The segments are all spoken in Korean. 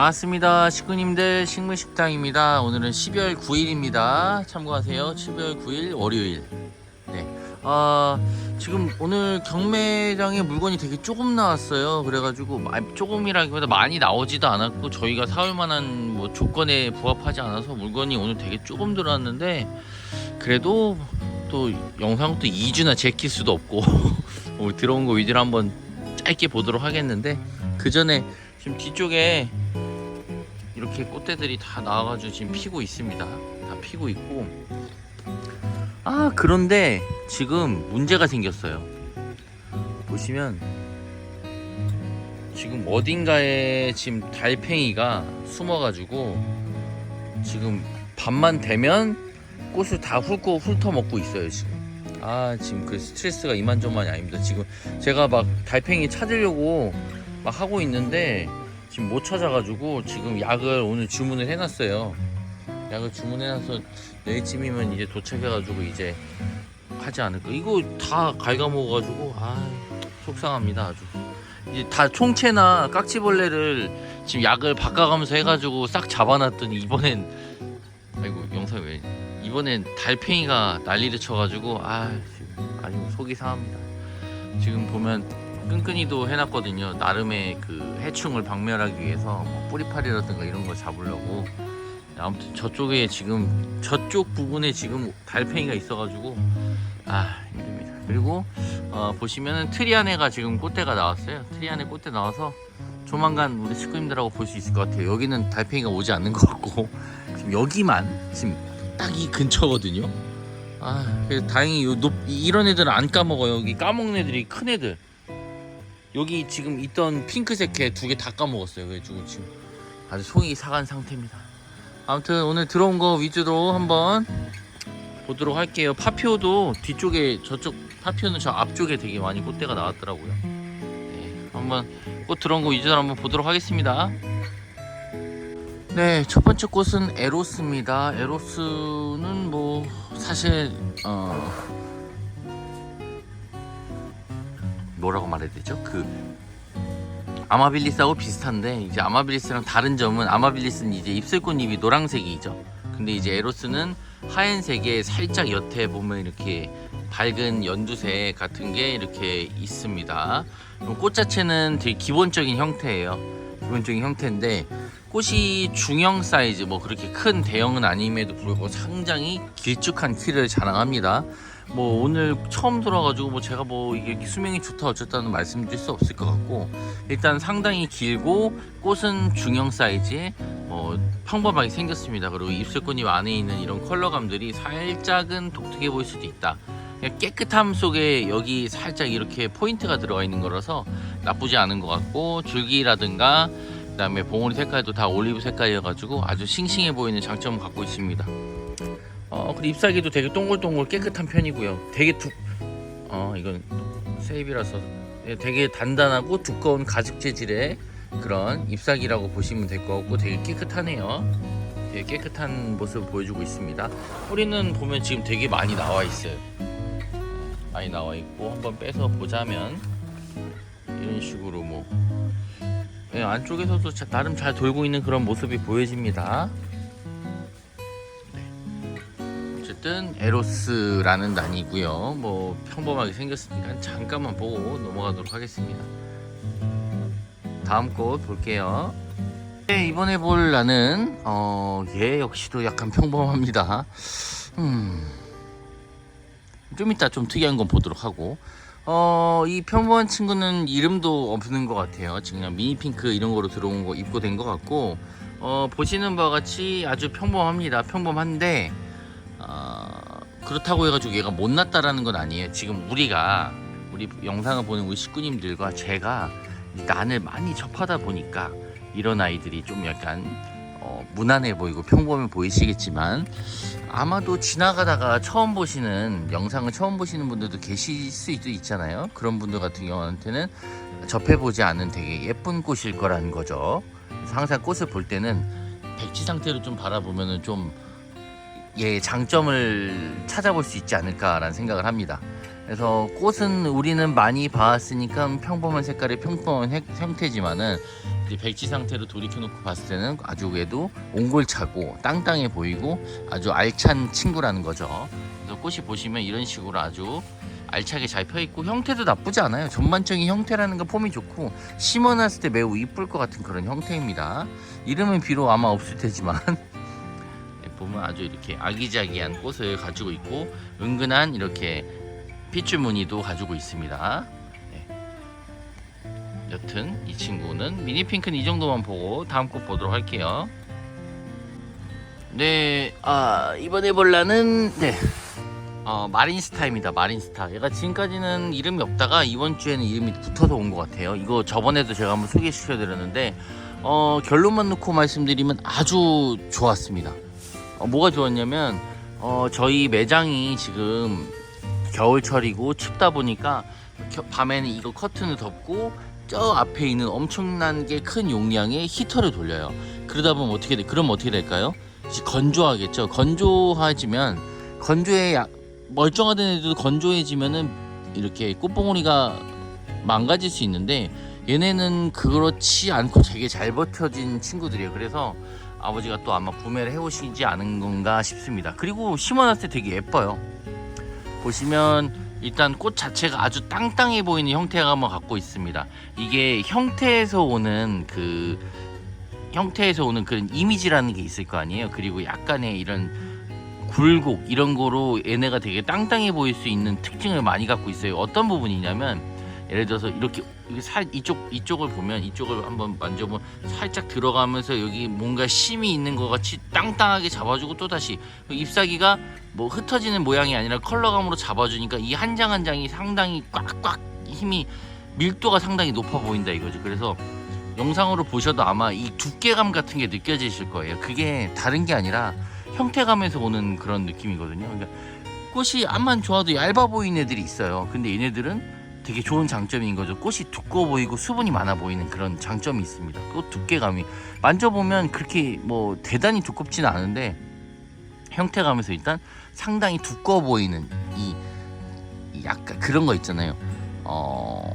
반갑습니다. 식구님들 식물식당입니다. 오늘은 12월 9일입니다. 참고하세요. 12월 9일 월요일. 네. 아, 지금 오늘 경매장에 물건이 되게 조금 나왔어요. 그래가지고 마- 조금이라기보다 많이 나오지도 않았고 저희가 사올 만한 뭐 조건에 부합하지 않아서 물건이 오늘 되게 조금 들어왔는데 그래도 또 영상도 2주나 제킬 수도 없고 오늘 들어온 거 위주로 한번 짧게 보도록 하겠는데 그 전에 지금 뒤쪽에 이렇게 꽃대들이 다 나와가지고 지금 피고 있습니다. 다 피고 있고 아 그런데 지금 문제가 생겼어요. 보시면 지금 어딘가에 지금 달팽이가 숨어가지고 지금 밤만 되면 꽃을 다 훑고 훑어 먹고 있어요 지금. 아 지금 그 스트레스가 이만저만이 아닙니다. 지금 제가 막 달팽이 찾으려고 막 하고 있는데 지금 못 찾아가지고 지금 약을 오늘 주문을 해놨어요. 약을 주문해놔서 내일쯤이면 이제 도착해가지고 이제 하지 않을까. 이거 다 갉아먹어가지고 아 속상합니다 아주. 이제 다 총채나 깍지벌레를 지금 약을 바꿔가면서 해가지고 싹 잡아놨더니 이번엔 아이고 영상 왜 이번엔 달팽이가 난리를 쳐가지고 아 지금 아주 속이 상합니다. 지금 보면 끈끈이도 해놨거든요. 나름의 그 해충을 박멸하기 위해서 뭐 뿌리파리라든가 이런 거 잡으려고. 아무튼 저쪽에 지금 저쪽 부분에 지금 달팽이가 있어가지고 아 힘듭니다. 그리고 어, 보시면은 트리안에가 지금 꽃대가 나왔어요. 트리안에 꽃대 나와서 조만간 우리 식구님들하고 볼 수 있을 것 같아요. 여기는 달팽이가 오지 않는 것 같고 지금 여기만 지금 딱 이 근처거든요. 아, 다행히 요 높, 이런 애들은 안 까먹어요. 여기 까먹는 애들이 큰 애들. 여기 지금 있던 핑크색 개 두 개 다 까먹었어요. 그래가지고 지금 아주 속이 상한 상태입니다. 아무튼 오늘 들어온 거 위주로 한번 보도록 할게요. 파피오도 뒤쪽에 저쪽 파피오는 저 앞쪽에 되게 많이 꽃대가 나왔더라고요. 네, 한번 꽃 들어온 거 위주로 한번 보도록 하겠습니다. 네, 첫 번째 꽃은 에로스입니다. 에로스는 뭐 사실 어 뭐라고 말해야 되죠? 그 아마빌리스하고 비슷한데 이제 아마빌리스랑 다른 점은 아마빌리스는 이제 입술꽃잎이 노란색이죠. 근데 이제 에로스는 하얀색에 살짝 옆에 보면 이렇게 밝은 연두색 같은 게 이렇게 있습니다. 꽃 자체는 되게 기본적인 형태예요. 기본적인 형태인데 꽃이 중형 사이즈 뭐 그렇게 큰 대형은 아님에도 불구하고 상당히 길쭉한 키를 자랑합니다. 뭐 오늘 처음 들어가지고 뭐 제가 뭐 이게 수명이 좋다 어쨌다는 말씀드릴 수 없을 것 같고 일단 상당히 길고 꽃은 중형 사이즈에 뭐 평범하게 생겼습니다. 그리고 입술꽃잎 안에 있는 이런 컬러감들이 살짝은 독특해 보일 수도 있다. 깨끗함 속에 여기 살짝 이렇게 포인트가 들어가 있는 거라서 나쁘지 않은 것 같고 줄기라든가 그다음에 봉오리 색깔도 다 올리브 색깔이어가지고 아주 싱싱해 보이는 장점을 갖고 있습니다. 어 그리고 잎사귀도 되게 동글동글 깨끗한 편이고요. 되게 두, 어 이건 세입이라서 예, 되게 단단하고 두꺼운 가죽 재질의 그런 잎사귀라고 보시면 될 것 같고 되게 깨끗하네요. 되게 깨끗한 모습을 보여주고 있습니다. 뿌리는 보면 지금 되게 많이 나와 있어요. 많이 나와 있고 한번 빼서 보자면 이런 식으로 뭐 예, 안쪽에서도 자- 나름 잘 돌고 있는 그런 모습이 보여집니다. 어쨌든 에로스라는 난이고요. 뭐 평범하게 생겼으니까 잠깐만 보고 넘어가도록 하겠습니다. 다음 꽃 볼게요. 네, 이번에 볼 나는 어, 얘 역시도 약간 평범합니다. 음. 좀 이따 좀 특이한 건 보도록 하고 어, 이 평범한 친구는 이름도 없는 것 같아요. 지금 그냥 미니 핑크 이런 거로 들어온 거 입고 된 것 같고 어, 보시는 바와 같이 아주 평범합니다. 평범한데 어, 그렇다고 해가지고 얘가 못났다라는 건 아니에요. 지금 우리가 우리 영상을 보는 우리 식구님들과 제가 이 난을 많이 접하다 보니까 이런 아이들이 좀 약간 어, 무난해 보이고 평범해 보이시겠지만 아마도 지나가다가 처음 보시는 영상을 처음 보시는 분들도 계실 수도 있잖아요. 그런 분들 같은 경우한테는 접해보지 않은 되게 예쁜 꽃일 거라는 거죠. 항상 꽃을 볼 때는 백지 상태로 좀 바라보면은 좀 예, 장점을 찾아볼 수 있지 않을까라는 생각을 합니다. 그래서 꽃은 우리는 많이 봐왔으니까 평범한 색깔의 평범한 색- 형태지만은 이제 백지 상태로 돌이켜놓고 봤을 때는 아주 그래도 옹골차고 땅땅해 보이고 아주 알찬 친구라는 거죠. 그래서 꽃이 보시면 이런 식으로 아주 알차게 잘 펴 있고 형태도 나쁘지 않아요. 전반적인 형태라는 건 폼이 좋고 심어놨을 때 매우 이쁠 것 같은 그런 형태입니다. 이름은 비록 아마 없을 테지만 네, 보면 아주 이렇게 아기자기한 꽃을 가지고 있고 은근한 이렇게 핏줄 무늬도 가지고 있습니다. 네. 여튼 이 친구는 미니 핑크는 이 정도만 보고 다음 꽃 보도록 할게요. 네, 아 이번에 볼라는 네. 어, 마린스타입니다. 마린스타. 얘가 지금까지는 이름이 없다가 이번 주에는 이름이 붙어서 온 것 같아요. 이거 저번에도 제가 한번 소개시켜드렸는데 어, 결론만 놓고 말씀드리면 아주 좋았습니다. 어, 뭐가 좋았냐면 어, 저희 매장이 지금 겨울철이고 춥다 보니까 겨- 밤에는 이거 커튼을 덮고 저 앞에 있는 엄청난 게 큰 용량의 히터를 돌려요. 그러다 보면 어떻게 돼? 그럼 어떻게 될까요? 건조하겠죠. 건조해지면 건조해 야- 멀쩡하던 애들도 건조해지면은 이렇게 꽃봉오리가 망가질 수 있는데 얘네는 그렇지 않고 되게 잘 버텨진 친구들이에요. 그래서 아버지가 또 아마 구매를 해오시지 않은 건가 싶습니다. 그리고 심어놨을 때 되게 예뻐요. 보시면 일단 꽃 자체가 아주 땅땅해 보이는 형태감을 갖고 있습니다. 이게 형태에서 오는 그 형태에서 오는 그런 이미지라는 게 있을 거 아니에요. 그리고 약간의 이런 굴곡 이런 거로 얘네가 되게 땅땅해 보일 수 있는 특징을 많이 갖고 있어요. 어떤 부분이냐면 예를 들어서 이렇게 살 이쪽 이쪽을 보면 이쪽을 한번 만져보면 살짝 들어가면서 여기 뭔가 심이 있는 것 같이 땅땅하게 잡아주고 또 다시 잎사귀가 뭐 흩어지는 모양이 아니라 컬러감으로 잡아주니까 이 한 장 한 장이 상당히 꽉꽉 힘이 밀도가 상당히 높아 보인다 이거죠. 그래서 영상으로 보셔도 아마 이 두께감 같은 게 느껴지실 거예요. 그게 다른 게 아니라 형태감에서 오는 그런 느낌이거든요. 그러니까 꽃이 암만 좋아도 얇아 보이는 애들이 있어요. 근데 얘네들은 되게 좋은 장점인 거죠. 꽃이 두꺼워 보이고 수분이 많아 보이는 그런 장점이 있습니다. 꽃 두께감이 만져보면 그렇게 뭐 대단히 두껍지는 않은데 형태감에서 일단 상당히 두꺼워 보이는 이, 이 약간 그런 거 있잖아요. 어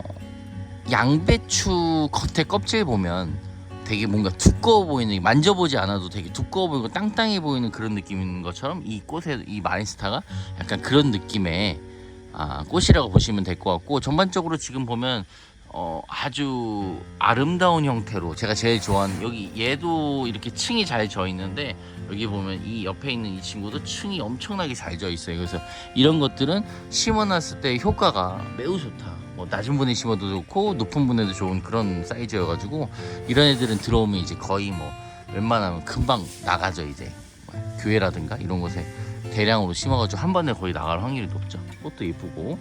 양배추 겉에 껍질 보면 되게 뭔가 두꺼워 보이는 만져보지 않아도 되게 두꺼워 보이고 땅땅해 보이는 그런 느낌인 것처럼 이 꽃의 이 마린스타가 약간 그런 느낌의 아, 꽃이라고 보시면 될 것 같고 전반적으로 지금 보면 어, 아주 아름다운 형태로 제가 제일 좋아하는 여기 얘도 이렇게 층이 잘 져 있는데 여기 보면 이 옆에 있는 이 친구도 층이 엄청나게 잘 져 있어요. 그래서 이런 것들은 심어놨을 때 효과가 매우 좋다. 뭐 낮은 분에 심어도 좋고 높은 분에도 좋은 그런 사이즈여가지고 이런 애들은 들어오면 이제 거의 뭐 웬만하면 금방 나가죠 이제 뭐 교회라든가 이런 곳에 대량으로 심어가지고 한 번에 거의 나갈 확률이 높죠. 꽃도 예쁘고.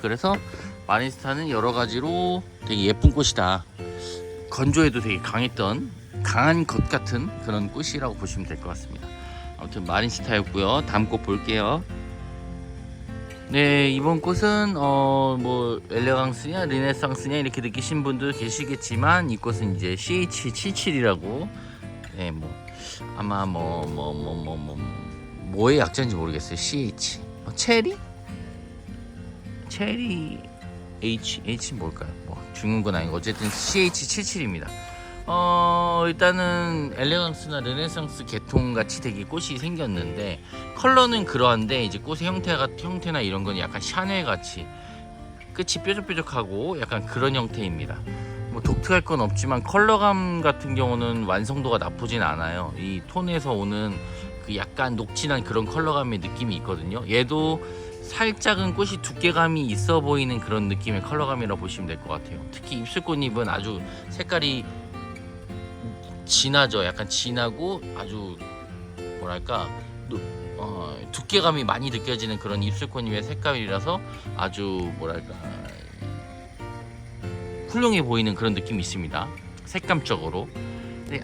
그래서 마린스타는 여러 가지로 되게 예쁜 꽃이다. 건조에도 되게 강했던 강한 것 같은 그런 꽃이라고 보시면 될 것 같습니다. 아무튼 마린스타였고요. 다음 꽃 볼게요. 네 이번 꽃은 어 뭐 엘레강스냐 르네상스냐 이렇게 느끼신 분들 계시겠지만 이 꽃은 이제 CH77이라고 네뭐 아마 뭐 뭐 뭐 뭐 뭐 뭐 의 약자인지 모르겠어요. CH 어, 체리? 체리 H H 뭘까요? 뭐 중요한 건 아니고 어쨌든 CH77입니다. 어 일단은 엘레강스나 르네상스 계통 같이 되게 꽃이 생겼는데 컬러는 그러한데 이제 꽃의 형태가 형태나 이런 건 약간 샤넬 같이 끝이 뾰족뾰족하고 약간 그런 형태입니다. 뭐 독특할 건 없지만 컬러감 같은 경우는 완성도가 나쁘진 않아요. 이 톤에서 오는 그 약간 녹진한 그런 컬러감의 느낌이 있거든요. 얘도 살짝은 꽃이 두께감이 있어 보이는 그런 느낌의 컬러감이라고 보시면 될 것 같아요. 특히 입술꽃잎은 아주 색깔이 진하죠. 약간 진하고 아주 뭐랄까 노- 어, 두께감이 많이 느껴지는 그런 입술꽃잎의 색깔이라서 아주 뭐랄까 훌륭해 보이는 그런 느낌이 있습니다. 색감적으로.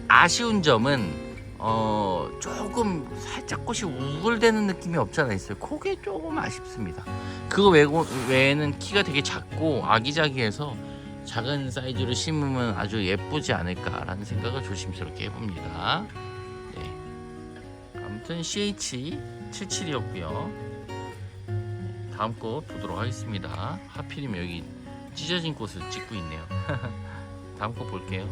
아쉬운 점은 어, 조금 살짝 꽃이 우글대는 느낌이 없지 않아 있어요. 그게 조금 아쉽습니다. 그거 외고, 외에는 키가 되게 작고 아기자기해서 작은 사이즈로 심으면 아주 예쁘지 않을까라는 생각을 조심스럽게 해봅니다. 네. 아무튼 CH77이었고요. 다음 꽃 보도록 하겠습니다. 하필이면 여기 찢어진 꽃을 찍고 있네요. 다음 거 볼게요.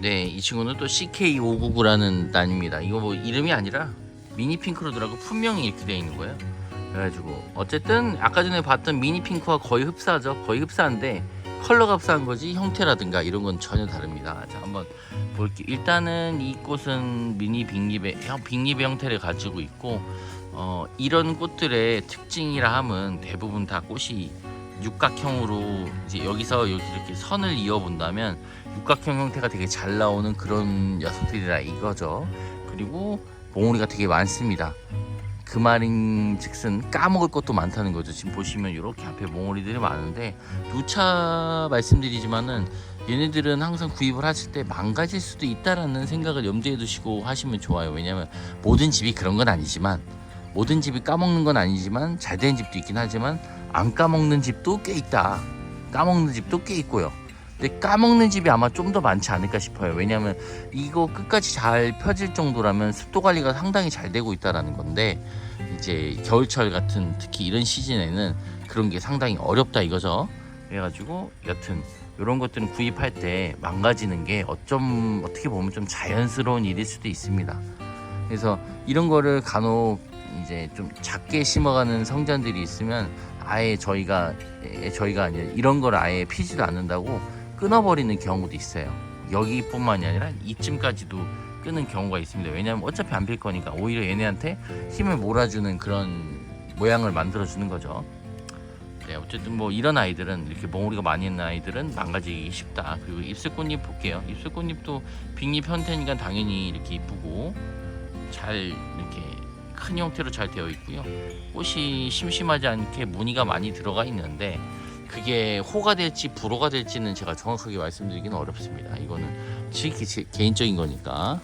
네, 이 친구는 또 CK599라는 단입니다. 이거 뭐 이름이 아니라 미니 핑크로더라고 분명히 이렇게 되어 있는 거예요. 그래가지고 어쨌든 아까 전에 봤던 미니 핑크와 거의 흡사하죠. 거의 흡사한데 컬러가 흡사한 거지 형태라든가 이런 건 전혀 다릅니다. 자, 한번 볼게요. 일단은 이 꽃은 미니 빅립의 형 빅립의 형태를 가지고 있고 어, 이런 꽃들의 특징이라 함은 대부분 다 꽃이 육각형으로 이제 여기서 여기 이렇게 선을 이어 본다면 육각형 형태가 되게 잘 나오는 그런 녀석들이라 이거죠. 그리고 봉우리가 되게 많습니다. 그 말인 즉슨 까먹을 것도 많다는 거죠. 지금 보시면 이렇게 앞에 몽우리들이 많은데 누차 말씀드리지만은 얘네들은 항상 구입을 하실 때 망가질 수도 있다라는 생각을 염두에 두시고 하시면 좋아요. 왜냐면 모든 집이 그런 건 아니지만 모든 집이 까먹는 건 아니지만 잘 된 집도 있긴 하지만 안 까먹는 집도 꽤 있다. 까먹는 집도 꽤 있고요. 근데 까먹는 집이 아마 좀 더 많지 않을까 싶어요. 왜냐하면 이거 끝까지 잘 펴질 정도라면 습도 관리가 상당히 잘 되고 있다라는 건데 이제 겨울철 같은 특히 이런 시즌에는 그런 게 상당히 어렵다 이거죠. 그래가지고 여튼 이런 것들은 구입할 때 망가지는 게 어쩜 어떻게 보면 좀 자연스러운 일일 수도 있습니다. 그래서 이런 거를 간혹 이제 좀 작게 심어가는 성전들이 있으면 아예 저희가 에, 저희가 아니라 이런 걸 아예 피지도 않는다고 끊어버리는 경우도 있어요. 여기뿐만이 아니라 이쯤까지도 끄는 경우가 있습니다. 왜냐하면 어차피 안 필 거니까 오히려 얘네한테 힘을 몰아주는 그런 모양을 만들어주는 거죠. 네, 어쨌든 뭐 이런 아이들은 이렇게 몽우리가 많이 있는 아이들은 망가지기 쉽다. 그리고 입술꽃잎 볼게요. 입술꽃잎도 빅잎 형태니까 당연히 이렇게 이쁘고 잘 이렇게 큰 형태로 잘 되어 있고요. 꽃이 심심하지 않게 무늬가 많이 들어가 있는데 그게 호가 될지 불호가 될지는 제가 정확하게 말씀드리기는 어렵습니다. 이거는 지극히 제 개인적인 거니까.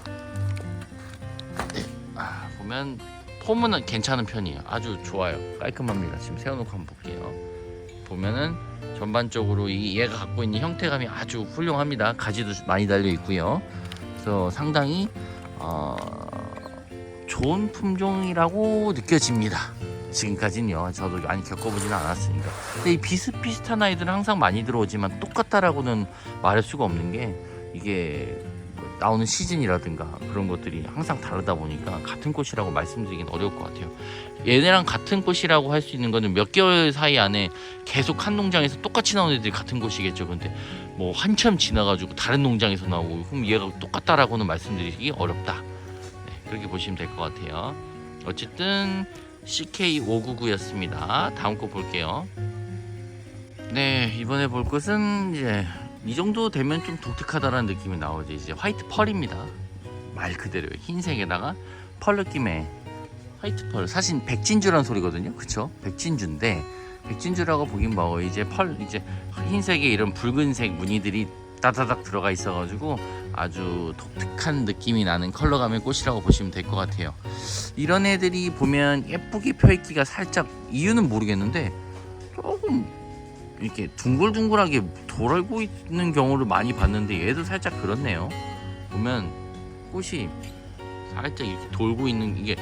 네, 아, 보면 폼은 괜찮은 편이에요. 아주 좋아요. 깔끔합니다. 지금 세워놓고 한번 볼게요. 보면은 전반적으로 이 얘가 갖고 있는 형태감이 아주 훌륭합니다. 가지도 많이 달려 있고요. 그래서 상당히 어, 좋은 품종이라고 느껴집니다. 지금까지는요. 저도 많이 겪어보지는 않았으니까. 근데 이 비슷비슷한 아이들은 항상 많이 들어오지만 똑같다라고는 말할 수가 없는 게 이게 뭐 나오는 시즌이라든가 그런 것들이 항상 다르다 보니까 같은 꽃이라고 말씀드리긴 어려울 것 같아요. 얘네랑 같은 꽃이라고 할 수 있는 거는 몇 개월 사이 안에 계속 한 농장에서 똑같이 나오는 애들이 같은 꽃이겠죠. 근데 뭐 한참 지나가지고 다른 농장에서 나오고 그럼 얘가 똑같다라고는 말씀드리기 어렵다. 네, 그렇게 보시면 될 것 같아요. 어쨌든 CK599였습니다. 다음 거 볼게요. 네, 이번에 볼 것은 이제 이 정도 되면 좀 독특하다라는 느낌이 나오죠. 이제 화이트 펄입니다. 말 그대로 흰색에다가 펄 느낌의 화이트 펄. 사실 백진주라는 소리거든요. 그쵸? 백진주인데 백진주라고 보긴 뭐 이제 펄 이제 흰색에 이런 붉은색 무늬들이 따다닥 들어가 있어가지고 아주 독특한 느낌이 나는 컬러감의 꽃이라고 보시면 될 것 같아요. 이런 애들이 보면 예쁘게 펴있기가 살짝 이유는 모르겠는데 조금 이렇게 둥글둥글하게 돌고 있는 경우를 많이 봤는데 얘도 살짝 그렇네요. 보면 꽃이 살짝 이렇게 돌고 있는 이게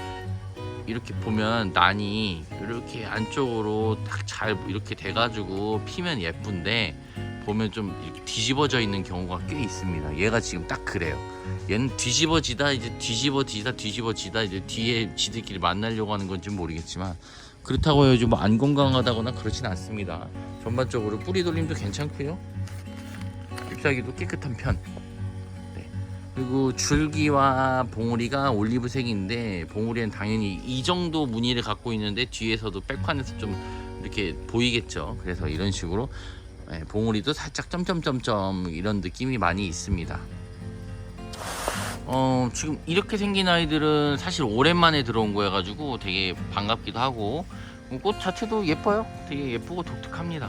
이렇게 보면 난이 이렇게 안쪽으로 딱 잘 이렇게 돼가지고 피면 예쁜데 보면 좀 이렇게 뒤집어져 있는 경우가 꽤 있습니다. 얘가 지금 딱 그래요. 얘는 뒤집어지다 이제 뒤집어지다 뒤집어지다 이제 뒤에 지들끼리 만나려고 하는 건지 모르겠지만 그렇다고 해요. 뭐안 건강하다거나 그렇진 않습니다. 전반적으로 뿌리 돌림도 괜찮고요. 잎사귀도 깨끗한 편. 네. 그리고 줄기와 봉우리가 올리브색인데 봉우리는 당연히 이 정도 무늬를 갖고 있는데 뒤에서도 백판에서 좀 이렇게 보이겠죠. 그래서 이런 식으로 네, 봉우리도 살짝 점점점점 이런 느낌이 많이 있습니다. 어, 지금 이렇게 생긴 아이들은 사실 오랜만에 들어온 거여가지고 되게 반갑기도 하고 어, 꽃 자체도 예뻐요. 되게 예쁘고 독특합니다.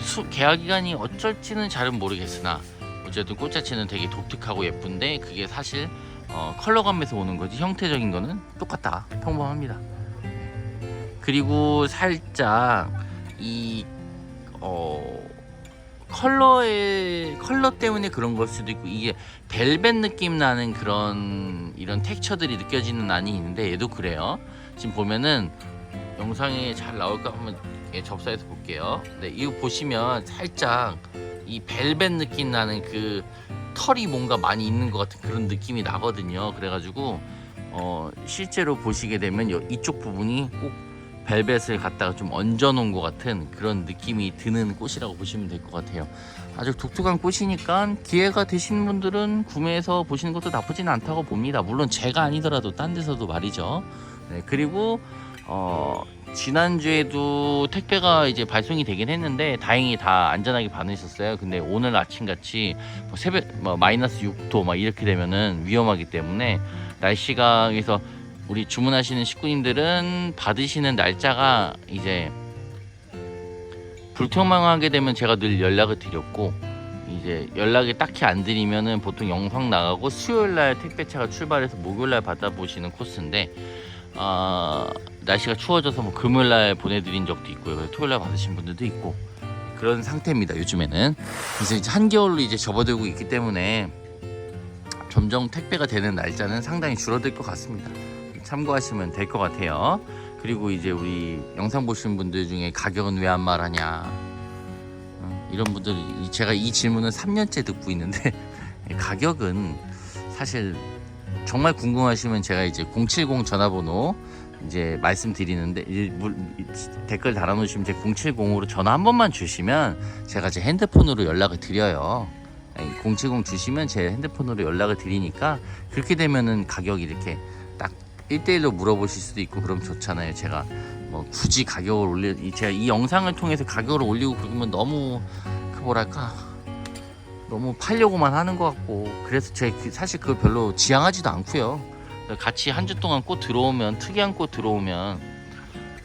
수, 개화 기간이 어쩔지는 잘은 모르겠으나 어쨌든 꽃 자체는 되게 독특하고 예쁜데 그게 사실 어, 컬러감에서 오는 거지 형태적인 거는 똑같다 평범합니다. 그리고 살짝 이 어, 컬러의 컬러 때문에 그런 걸 수도 있고 이게 벨벳 느낌 나는 그런 이런 텍처들이 느껴지는 난이 있는데 얘도 그래요. 지금 보면은 영상에 잘 나올까 한번 예, 접사해서 볼게요. 네, 이거 보시면 살짝 이 벨벳 느낌 나는 그 털이 뭔가 많이 있는 것 같은 그런 느낌이 나거든요. 그래가지고 어, 실제로 보시게 되면 여- 이쪽 부분이 꼭 벨벳을 갖다가 좀 얹어 놓은 것 같은 그런 느낌이 드는 꽃이라고 보시면 될 것 같아요. 아주 독특한 꽃이니까 기회가 되신 분들은 구매해서 보시는 것도 나쁘지는 않다고 봅니다. 물론 제가 아니더라도 딴 데서도 말이죠. 네, 그리고 어, 지난주에도 택배가 이제 발송이 되긴 했는데 다행히 다 안전하게 받으셨어요. 근데 오늘 아침 같이 뭐 새벽 뭐 마이너스 6도 막 이렇게 되면은 위험하기 때문에 날씨가 그래서 우리 주문하시는 식구님들은 받으시는 날짜가 이제 불투명하게 되면 제가 늘 연락을 드렸고 이제 연락이 딱히 안 드리면은 보통 영상 나가고 수요일 날 택배차가 출발해서 목요일 날 받아보시는 코스인데 아 날씨가 추워져서 뭐 금요일 날 보내드린 적도 있고요. 토요일 날 받으신 분들도 있고 그런 상태입니다. 요즘에는 이제 한겨울로 이제 접어들고 있기 때문에 점점 택배가 되는 날짜는 상당히 줄어들 것 같습니다. 참고하시면 될 것 같아요. 그리고 이제 우리 영상 보시는 분들 중에 가격은 왜 안 말하냐 어, 이런 분들 이- 제가 이 질문을 3년째 듣고 있는데 가격은 사실 정말 궁금하시면 제가 이제 070 전화번호 이제 말씀드리는데 댓글 달아놓으시면 제 070으로 전화 한 번만 주시면 제가 제 핸드폰으로 연락을 드려요. 070 주시면 제 핸드폰으로 연락을 드리니까 그렇게 되면은 가격이 이렇게 딱 1대1로 물어보실 수도 있고 그럼 좋잖아요. 제가 뭐 굳이 가격을 이- 제가 이 영상을 통해서 가격을 올리고 그러면 너무 그 뭐랄까 너무 팔려고만 하는 것 같고 그래서 제가 그- 사실 그걸 별로 지향하지도 않고요. 같이 한 주 동안 꽃 들어오면 특이한 꽃 들어오면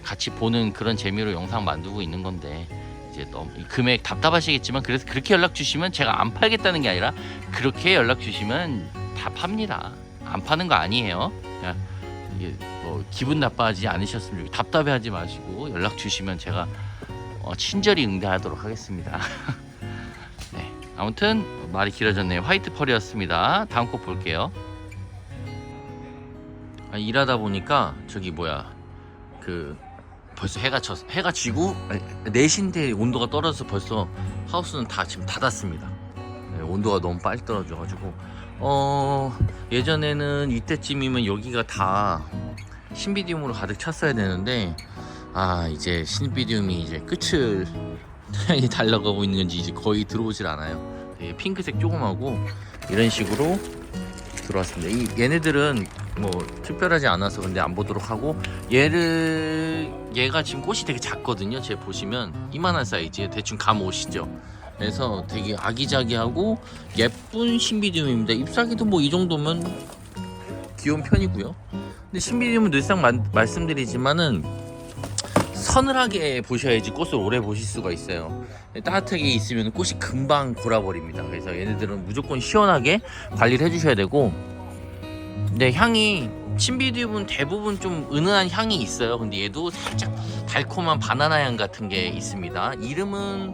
같이 보는 그런 재미로 영상 만들고 있는 건데 이제 너무 이 금액 답답하시겠지만 그래서 그렇게 연락 주시면 제가 안 팔겠다는 게 아니라 그렇게 연락 주시면 다 팝니다. 안 파는 거 아니에요. 이게 뭐 기분 나빠하지 않으셨으면 좋겠 답답해하지 마시고 연락 주시면 제가 어, 친절히 응대하도록 하겠습니다. 네, 아무튼 말이 길어졌네요. 화이트 펄이었습니다. 다음 곡 볼게요. 아, 일하다 보니까 저기 뭐야 그 벌써 해가 졌 해가 지고 4시인데 온도가 떨어져서 벌써 하우스는 다 지금 닫았습니다. 네, 온도가 너무 빨리 떨어져가지고 어 예전에는 이때쯤이면 여기가 다 신비디움으로 가득 찼어야 되는데 아 이제 신비디움이 이제 끝을 향해 달려가고 있는 건지 이제 거의 들어오질 않아요. 되게 핑크색 조금하고 이런 식으로 들어왔습니다. 이 얘네들은 뭐 특별하지 않아서 근데 안 보도록 하고 얘를 얘가 지금 꽃이 되게 작거든요. 제 보시면 이만한 사이즈 대충 감 오시죠. 그래서 되게 아기자기하고 예쁜 신비디움입니다. 잎사귀도 뭐 이 정도면 귀여운 편이고요. 근데 신비디움은 늘상 마- 말씀드리지만은 서늘하게 보셔야지 꽃을 오래 보실 수가 있어요. 따뜻하게 있으면 꽃이 금방 골아버립니다. 그래서 얘네들은 무조건 시원하게 관리를 해주셔야 되고, 근데 향이 신비디움은 대부분 좀 은은한 향이 있어요. 근데 얘도 살짝 달콤한 바나나 향 같은 게 있습니다. 이름은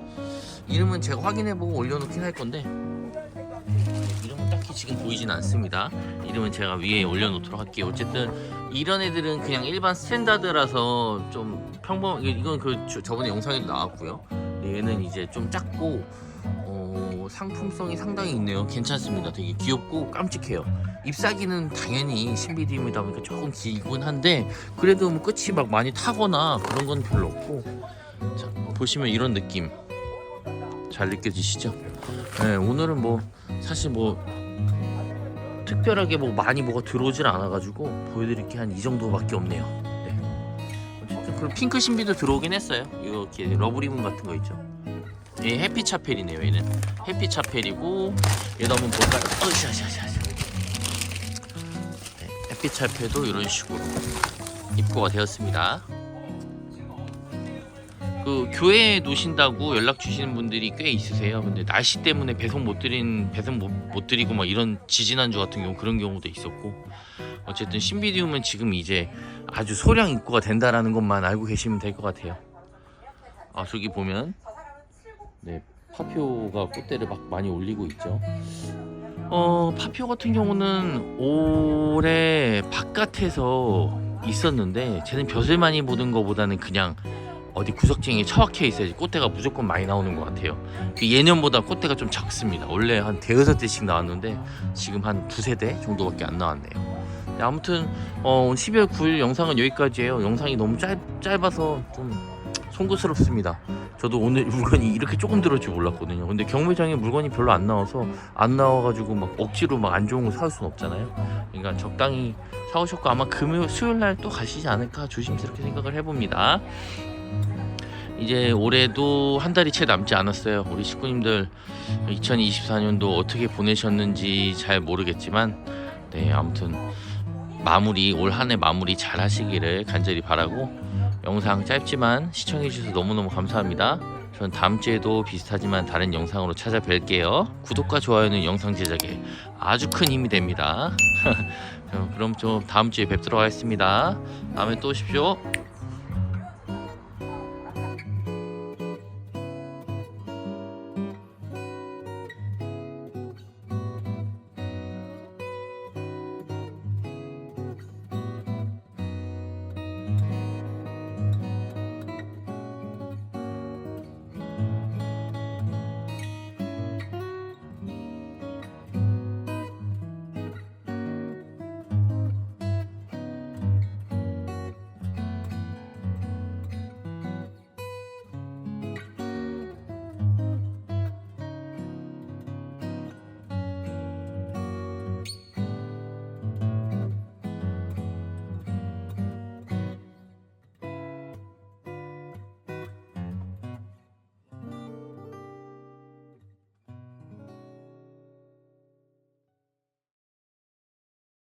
이름은 제가 확인해보고 올려놓긴 할 건데 이름은 딱히 지금 보이진 않습니다. 이름은 제가 위에 올려놓도록 할게요. 어쨌든 이런 애들은 그냥 일반 스탠다드라서 좀 평범 이건 그 저- 저번에 영상에도 나왔고요. 얘는 이제 좀 작고 어, 상품성이 상당히 있네요. 괜찮습니다. 되게 귀엽고 깜찍해요. 잎사귀는 당연히 신비디움이다 보니까 조금 길긴 한데 그래도 뭐 끝이 막 많이 타거나 그런 건 별로 없고 자, 보시면 이런 느낌 잘 느껴지시죠? 네, 오늘은 뭐 사실 뭐 특별하게 뭐 많이 뭐가 들어오질 않아가지고 보여드릴 게 한 이 정도밖에 없네요. 네. 그리고 핑크 신비도 들어오긴 했어요. 이렇게 러브리본 같은 거 있죠. 얘 해피 차펠이네요. 얘는 해피 차펠이고 얘도 한번 볼까요? 어샤샤샤샤. 네, 해피 차펠도 이런 식으로 입고가 되었습니다. 그 교회에 놓으신다고 연락 주시는 분들이 꽤 있으세요. 근데 날씨 때문에 배송 못 드린 배송 못, 못 드리고 막 이런 지지난주 같은 경우 그런 경우도 있었고 어쨌든 신비디움은 지금 이제 아주 소량 입고가 된다라는 것만 알고 계시면 될 것 같아요. 아 저기 보면 네 파피오가 꽃대를 막 많이 올리고 있죠. 어 파피오 같은 경우는 올해 바깥에서 있었는데 쟤는 벼슬 많이 보는 것보다는 그냥 어디 구석쟁이에 처박혀 있어야지 꽃대가 무조건 많이 나오는 것 같아요. 그 예년보다 꽃대가 좀 적습니다. 원래 한 대여섯 대씩 나왔는데 지금 한 두세 대 정도밖에 안 나왔네요. 네, 아무튼 어, 12월 9일 영상은 여기까지예요. 영상이 너무 짧, 짧아서 좀 송구스럽습니다. 저도 오늘 물건이 이렇게 조금 줄 몰랐거든요. 근데 경매장에 물건이 별로 안 나와서 안 나와가지고 막 억지로 막 안 좋은 거 사올 순 없잖아요. 그러니까 적당히 사오셨고 아마 금요 수요일 날 또 가시지 않을까 조심스럽게 생각을 해봅니다. 이제 올해도 한 달이 채 남지 않았어요. 우리 식구님들 2024년도 어떻게 보내셨는지 잘 모르겠지만 네 아무튼 마무리 올 한 해 마무리 잘 하시기를 간절히 바라고 영상 짧지만 시청해 주셔서 너무너무 감사합니다. 전 다음 주에도 비슷하지만 다른 영상으로 찾아뵐게요. 구독과 좋아요는 영상 제작에 아주 큰 힘이 됩니다. 그럼 좀 다음 주에 뵙도록 하겠습니다. 다음에 또 오십시오.